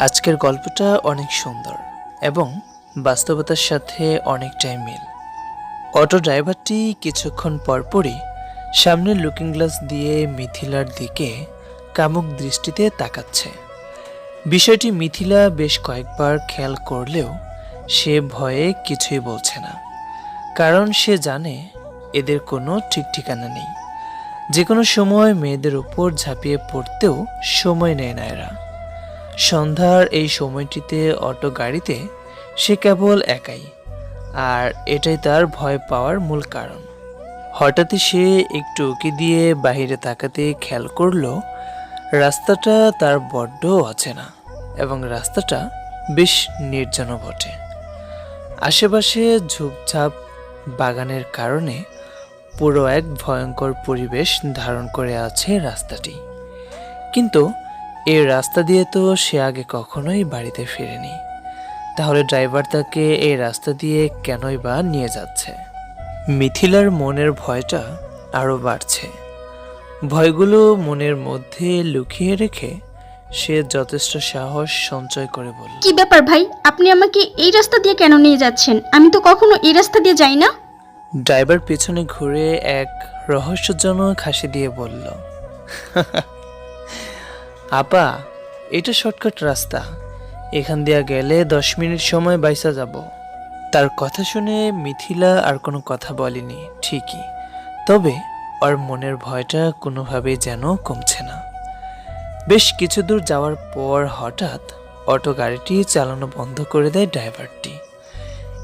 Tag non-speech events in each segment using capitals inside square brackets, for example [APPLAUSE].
আজকের গল্পটা অনেক সুন্দর এবং বাস্তবতার সাথে অনেকটাই মিল। অটো ড্রাইভারটি কিছুক্ষণ পরপরই সামনের লুকিং গ্লাস দিয়ে মিথিলার দিকে কামুক দৃষ্টিতে তাকাচ্ছে। বিষয়টি মিথিলা বেশ কয়েকবার খেয়াল করলেও সে ভয়ে কিছুই বলছে না, কারণ সে জানে এদের কোনো ঠিক ঠিকানা নেই। যে কোনো সময় মেয়েদের উপর ঝাঁপিয়ে পড়তেও সময় নেয় না এরা। সন্ধ্যার এই সময়টিতে অটো গাড়িতে সে কেবল একাই, আর এটাই তার ভয় পাওয়ার মূল কারণ। হঠাৎই সে একটু উঁকি দিয়ে বাইরে তাকাতে খেয়াল করল, রাস্তাটা তার বড্ড অচেনা এবং রাস্তাটা বেশ নির্জনও বটে। আশেপাশে ঝোপঝাপ বাগানের কারণে পুরো এক ভয়ঙ্কর পরিবেশ ধারণ করে আছে রাস্তাটি। কিন্তু এই রাস্তা দিয়ে তো সে আগে কখনোই বাড়িতে ফিরেনি। তাহলে ড্রাইভার তাকে এই রাস্তা দিয়ে কেনই বা নিয়ে যাচ্ছে? মিথিলার মনের ভয়টা আরও বাড়ছে। ভয়গুলো মনের মধ্যে লুকিয়ে রেখে সে যথেষ্ট সাহস সঞ্চয় করে বলল, কি ব্যাপার ভাই? আপনি আমাকে এই রাস্তা দিয়ে কেন নিয়ে যাচ্ছেন? আমি তো কখনো এই রাস্তা দিয়ে যাই না। ড্রাইভার পেছনে ঘুরে এক রহস্যজনক হাসি দিয়ে বলল, আপা, এটা শর্টকাট রাস্তা। এখান দিয়া গেলে দশ মিনিট সময় বাইসা যাব। তার কথা শুনে মিথিলা আর কোনো কথা বলেনি, ঠিকই। তবে ওর মনের ভয়টা কোনোভাবেই যেন কমছে না। বেশ কিছু দূর যাওয়ার পর হঠাৎ অটো গাড়িটি চালানো বন্ধ করে দেয় ড্রাইভারটি।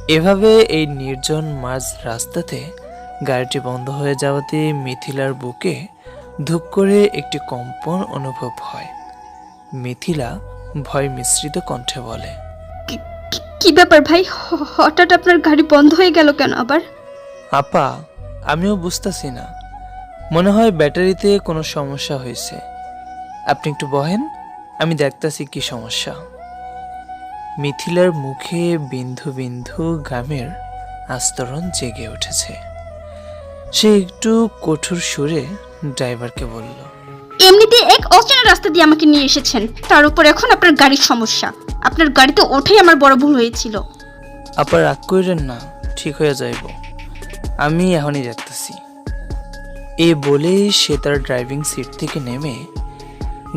এভাবে এই নির্জন মাঝ রাস্তাতে গাড়িটি বন্ধ হয়ে যাওয়াতে মিথিলার বুকে ধূপ করে একটি কম্পন অনুভব হয়। মিথিলা ভয় মিশ্রিত কণ্ঠে বলে কি- ব্যাপার ভাই? হঠাৎ আপনার গাড়ি বন্ধ হয়ে গেল কেন আবার? আপা আমিও বুঝতেছি না। মনে হয় ব্যাটারিতে কোনো সমস্যা হয়েছে। আপনি একটু বহেন আমি দেখতাছি কি সমস্যা। মিথিলার মুখে বিন্ধু বিন্ধু গামের আস্তরণ জেগে উঠেছে। সে একটু কঠোর সুরে ড্রাইভারকে বলল এমনিতে এক অচেনা রাস্তা দিয়ে আমাকে নিয়ে এসেছেন। তার উপর এখন আপনার গাড়ির সমস্যা। আপনার গাড়িতে ওঠেই আমার বড় ভুল হয়েছিল। আবার রাগ করেন না ঠিক হয়ে যাইব। আমি এখনই দেখতেছি এ বলেই সে তার ড্রাইভিং সিট থেকে নেমে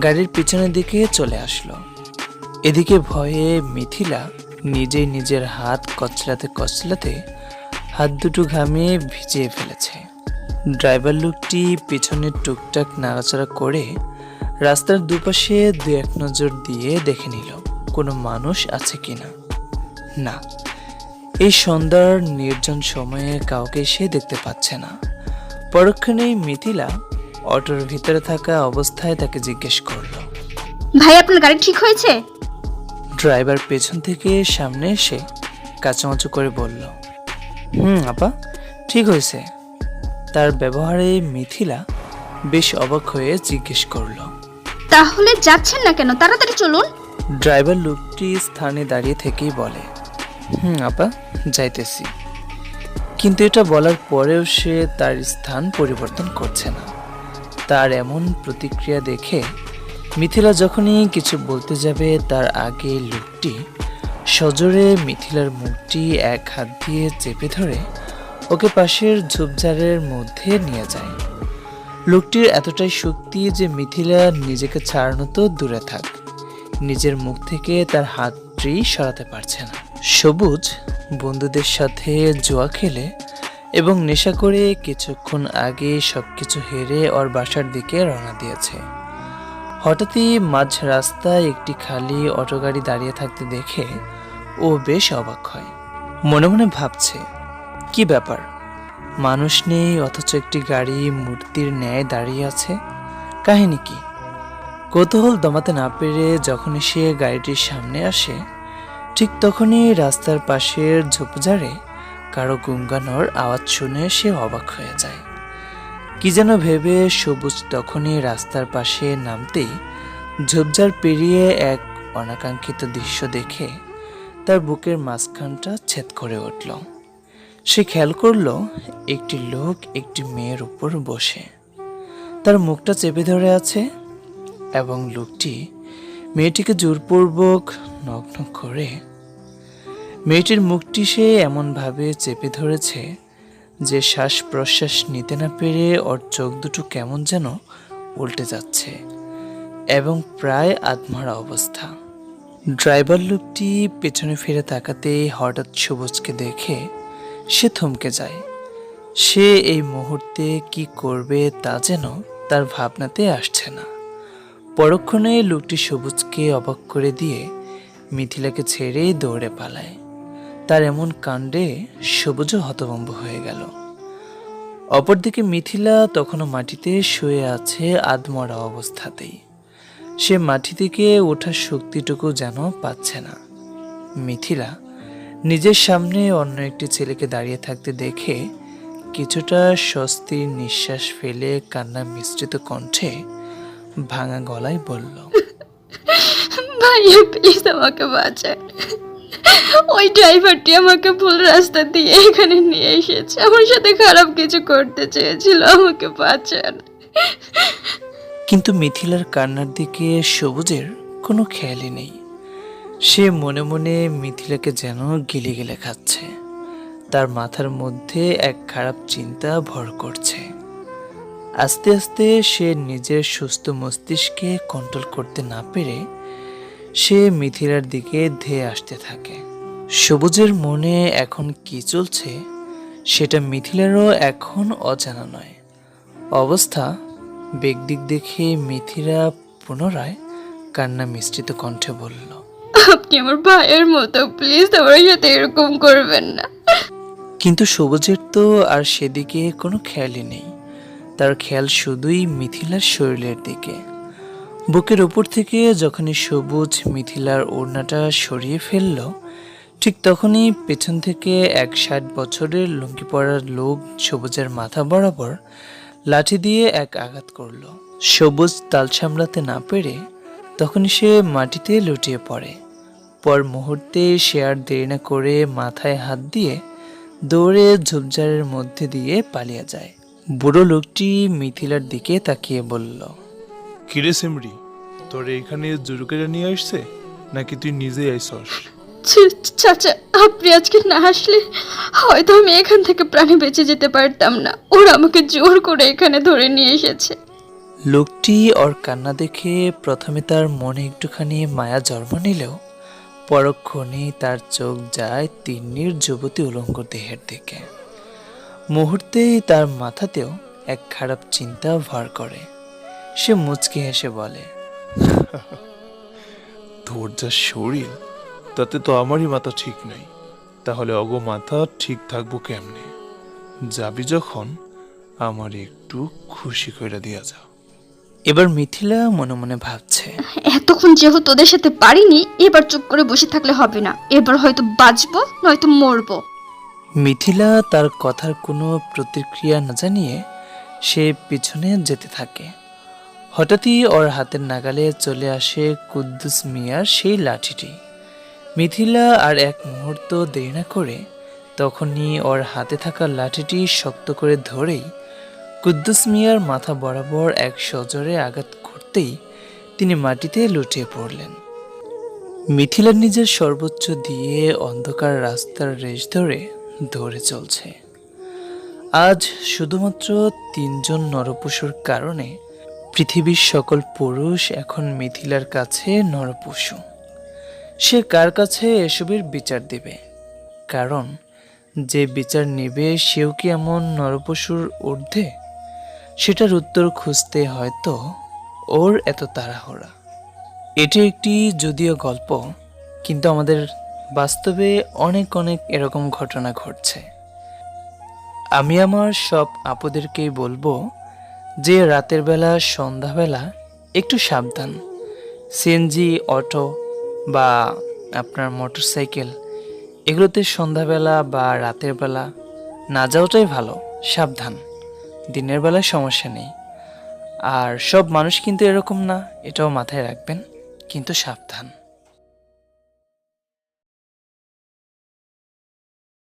গাড়ির পিছনের দিকে চলে আসলো। এদিকে ভয়ে মিথিলা নিজেই নিজের হাত কচলাতে কচলাতে হাত দুটো ঘামে ভিজিয়ে ফেলেছে। ড্রাইভার লোকটি পিছনে টুকটাক নাড়াচাড়া করে রাস্তার দুপাশে দু এক নজর দিয়ে দেখে নিল, কোনো মানুষ আছে কিনা। না, এই সন্ধ্যার নির্জন সময়ে কাউকে সে দেখতে পাচ্ছে না। পরক্ষণেই মিথিলা অটোর ভিতরে থাকা অবস্থায় তাকে জিজ্ঞেস করল, ভাই, আপনার গাড়ি ঠিক হয়েছে? ড্রাইভার পেছন থেকে সামনে এসে কাঁচামাচু করে বলল হুম আপা ঠিক হয়েছে। তার ব্যবহারে মিথিলা বেশ অবাক হয়ে জিজ্ঞেস করল তাহলে যাচ্ছেন না কেন? তাড়াতাড়ি চলুন। ড্রাইভার লোকটি স্থানে দাঁড়িয়ে থেকেই বলে হুম আপা যাইতেছি। কিন্তু এটা বলার পরেও সে তার স্থান পরিবর্তন করছে না। তার এমন প্রতিক্রিয়া দেখে মিথিলা যখনই কিছু বলতে যাবে, তার আগে লোকটি সজোরে মিথিলার মুখটি এক হাত দিয়ে চেপে ধরে ওকে পাশের ঝোপঝাড়ের মধ্যে নিয়ে যায়। লোকটির এতটাই শক্তি যে মিথিলা নিজেকে ছাড়ানো তো দূরে থাক, নিজের মুখ থেকে তার হাতটি সরাতে পারছে না। সবুজ বন্ধুদের সাথে জোয়া খেলে এবং নেশা করে কিছুক্ষণ আগে সবকিছু হেরে ওর বাসার দিকে রওনা দিয়েছে। হঠাৎই মাঝ রাস্তায় একটি খালি অটো গাড়ি দাঁড়িয়ে থাকতে দেখে ও বেশ অবাক হয়। মনে মনে ভাবছে, কি ব্যাপার? মানুষ নেই, অথচ একটি গাড়ি মূর্তির ন্যায় দাঁড়িয়ে আছে। কাহিনী কি? কৌতূহল দমাতে না পেরে যখনই সে গাড়িটির সামনে আসে, ঠিক তখনই রাস্তার পাশের ঝোপঝাড়ে কারও গুঙ্গানোর আওয়াজ শুনে সে অবাক হয়ে যায়। কি যেন ভেবে সবুজ তখনই রাস্তার পাশে নামতেই ঝোপঝাড় পেরিয়ে এক অনাকাঙ্ক্ষিত দৃশ্য দেখে তার বুকের মাঝখানটা ছেদ করে উঠল। সে খেয়াল করল, একটি লোক একটি মেয়ের উপর বসে। তার মুখটা চেপে ধরে আছে এবং লোকটি মেয়েটিকে জোরপূর্বক নগ্ন করে, মেয়েটির মুখটি সে এমনভাবে চেপে ধরেছে যে শ্বাস প্রশ্বাস নিতে না পেরে ওর চোখ দুটো কেমন যেন উল্টে যাচ্ছে এবং প্রায় আত্মারা অবস্থা। ড্রাইভার লোকটি পেছনে ফিরে তাকাতেই হঠাৎ সবুজকে দেখে সে থমকে যায়। সে এই মুহূর্তে কি করবে তা যেন তার ভাবনাতে আসছে না। পরক্ষণে লোকটি সবুজকে অবাক করে দিয়ে মিথিলাকে ছেড়েই দৌড়ে পালায়। তার এমন কাণ্ডে সবুজও হতভম্ব হয়ে গেল। অপরদিকে মিথিলা তখনও মাটিতে শুয়ে আছে আধমরা অবস্থাতেই। সে মাটি থেকে ওঠার শক্তিটুকু যেন পাচ্ছে না। মিথিলা নিজের সামনে অন্য একটি ছেলেকে দাঁড়িয়ে থাকতে দেখে কিছুটা স্বস্তির নিঃশ্বাস ফেলে কান্না মিশ্রিত কণ্ঠে ভাঙা গলায় বলল, [LAUGHS] ভাইয়া প্লিজ আমাকে বাঁচান। ওই ড্রাইভারটি আমাকে ভুল রাস্তা দিয়ে এখানে নিয়ে এসেছে। আমার সাথে খারাপ কিছু করতে চেয়েছিল, আমাকে বাঁচান। কিন্তু মিথিলার কান্নার দিকে সবুজের কোনো খেয়ালই নেই। সে মনে মনে মিথিলাকে যেন গিলে গিলে খাচ্ছে। তার মাথার মধ্যে এক খারাপ চিন্তা ভর করছে। আস্তে আস্তে সে নিজের সুস্থ মস্তিষ্কে কন্ট্রোল করতে না পেরে সে মিথিলার দিকে ধেয়ে আসতে থাকে। সবুজের মনে এখন কি চলছে সেটা মিথিলারও এখন অজানা নয়। অবস্থা বেগদিক দেখে মিথিরা পুনরায় কান্না মিশ্রিত কণ্ঠে বলল আপনি আমার ভাইয়ের মতো প্লিজ আমার সাথে এরকম করবেন না। কিন্তু সবুজের তো আর সেদিকে কোনো খেয়ালই নেই। তার খেয়াল শুধুই মিথিলার শরীরের দিকে। বুকের ওপর থেকে যখনই সবুজ মিথিলার ওড়নাটা সরিয়ে ফেলল, ঠিক তখনই পেছন থেকে এক ষাট বছরের লুঙ্গি পরার লোক সবুজের মাথা বরাবর লাঠি দিয়ে এক আঘাত করল। সবুজ তাল সামলাতে না পেরে তখনই সে মাটিতে লুটিয়ে পড়ে। পর মুহূর্তে সে আর দেরি না করে মাথায় হাত দিয়ে দৌড়ে ঝোপঝাড়ের মধ্যে দিয়ে পালিয়ে যায়। বুড়ো লোকটি মিথিলার দিকে তাকিয়ে বলল কিরে সিমরি তোর এখানে জুরুকেরা নিয়ে আসছে? নাকি তুই নিজে আইসস? ছি- চাচা আপনি আজকে না আসলে হয়তো আমি এখান থেকে প্রাণে বেঁচে যেতে পারতাম না। ওরা আমাকে জোর করে এখানে ধরে নিয়ে এসেছে। লোকটি ওর কান্না দেখে প্রথমে তার মনে একটুখানি মায়া জন্ম নিলেও পরক্ষণেই তার চোখ যায় তিন্নির যুবতী উলঙ্গ দেহের দিকে। মুহূর্তেই তার মাথাতেও এক খারাপ চিন্তা ভর করে। সে মুচকি হেসে বলে তোর যা শরীর তাতে তো আমারই মাথা ঠিক নেই। তাহলে অগ মাথা ঠিক থাকব কেমনে? যাবি যখন আমার একটু খুশি করে দিয়া যা এবার মিথিলা মনে মনে ভাবছে এতক্ষণ যেহেতু তোদের সাথে পারিনি এবার চুপ করে বসে থাকলে হবে না। এবার হয়তো বাঁচবো নয়তো মরবো। মিথিলা তার কথার কোনো প্রতিক্রিয়া না জানিয়ে সে পিছনে যেতে থাকে। হঠাৎই ওর হাতের নাগালে চলে আসে কুদ্দুস মিয়ার সেই লাঠিটি। মিথিলা আর এক মুহূর্ত দেরি না করে তখনই ওর হাতে থাকা লাঠিটি শক্ত করে ধরেই কুদ্দুস মিয়ার মাথা বরাবর এক সজোরে আঘাত করতেই তিনি মাটিতে লুটিয়ে পড়লেন। মিথিলা নিজের সর্বোচ্চ দিয়ে অন্ধকার রাস্তার রেশ ধরে ধরে চলছে। আজ শুধুমাত্র তিনজন নরপশুর কারণে পৃথিবীর সকল পুরুষ এখন মিথিলার কাছে নরপশু। সে কার কাছে এসবের বিচার দেবে? কারণ, যে বিচার নেবে সেও কি এমন নরপশুর ঊর্ধ্বে? সেটার উত্তর খুঁজতে হয়তো ওর এত তাড়াহুড়া। এটি একটি যদিও গল্প, কিন্তু আমাদের বাস্তবে অনেক অনেক এরকম ঘটনা ঘটছে। আমি আমার সব আপুদেরকেই বলব যে রাতের বেলা সন্ধ্যাবেলা একটু সাবধান। সিএনজি অটো বা আপনার মোটরসাইকেল, এগুলোতে সন্ধ্যাবেলা বা রাতের বেলা না যাওয়াটাই ভালো, সাবধান। দিনের বেলায় সমস্যা নেই। আর সব মানুষ কিন্তু এরকম না, এটাও মাথায় রাখবেন, কিন্তু সাবধান।